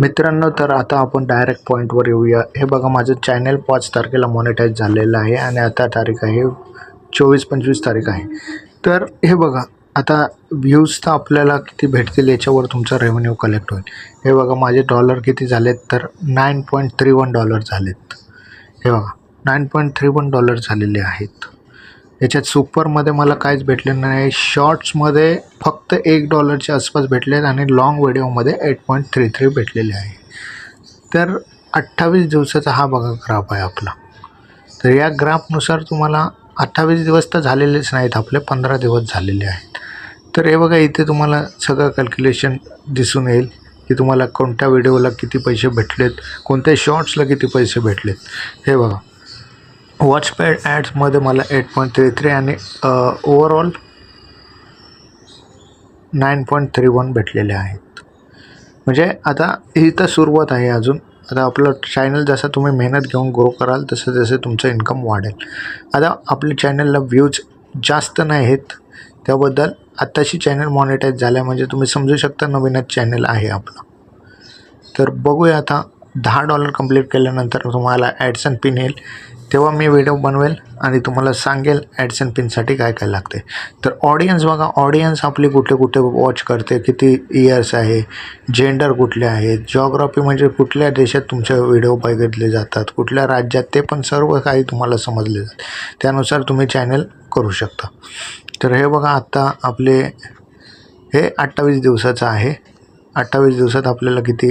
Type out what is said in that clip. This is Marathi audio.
मित्रांनो तर आता आपण डायरेक्ट पॉईंटवर येऊया. हे बघा माझं चॅनल पाच तारखेला मॉनिटाईज झालेलं आहे आणि आता तारीख आहे चोवीस पंचवीस तारीख आहे. तर हे बघा आता व्ह्यूज तर आपल्याला किती भेटतील याच्यावर तुमचा रेव्हेन्यू कलेक्ट होईल. हे बघा माझे डॉलर किती झालेत? तर nine point three one dollar झालेत. हे बघा nine point three one dollar झालेले आहेत. याच्यात सुपरमध्ये मला काहीच भेटलेलं नाही. शॉर्ट्समध्ये फक्त एक डॉलरच्या आसपास भेटले आहेत आणि लाँग व्हिडिओमध्ये एट पॉईंट थ्री थ्री भेटलेले आहे. तर अठ्ठावीस दिवसाचा हा बघा ग्राफ आहे आपला. तर या ग्राफनुसार तुम्हाला अठ्ठावीस दिवस तर झालेलेच नाहीत आपले पंधरा दिवस झालेले आहेत. तर हे बघा इथे तुम्हाला सगळं कॅल्क्युलेशन दिसून येईल की तुम्हाला कोणत्या व्हिडिओला किती पैसे भेटलेत कोणत्या शॉर्ट्सला किती पैसे भेटलेत. हे बघा. वॉचपॅड ॲड्समध्ये मला एट पॉईंट थ्री थ्री आणि overall nine point three one भेटलेले आहेत. म्हणजे आता ही तर सुरुवात आहे अजून. आता आपलं चॅनल जसं तुम्ही मेहनत घेऊन ग्रो कराल तसं जसं तुमचं इन्कम वाढेल. आता आपल्या चॅनलला व्ह्यूज जास्त नाही आहेत त्याबद्दल आत्ताशी चॅनल मॉनिटाईज झालं म्हणजे तुम्ही समजू शकता नवीनच चॅनल आहे आपलं. तर बघूया आता दहा डॉलर कंप्लीट केल्यानंतर तुम्हाला ॲडसन पिन येईल. तेव्हा मी व्हिडिओ बनवेल आणि तुम्हाला सांगेल ॲडसन पिनसाठी काय काय लागते. तर ऑडियन्स बघा ऑडियन्स आपली कुठे कुठे वॉच करते किती इयर्स आहे जेंडर कुठले आहेत जॉग्रॉफी म्हणजे कुठल्या देशात तुमचे व्हिडिओ बघितले जातात कुठल्या राज्यात ते पण सर्व काही तुम्हाला समजले जाते. त्यानुसार तुम्ही चॅनल करू शकता. तर हे बघा आत्ता आपले हे अठ्ठावीस दिवसाचं आहे. अठ्ठावीस दिवसात आपल्याला किती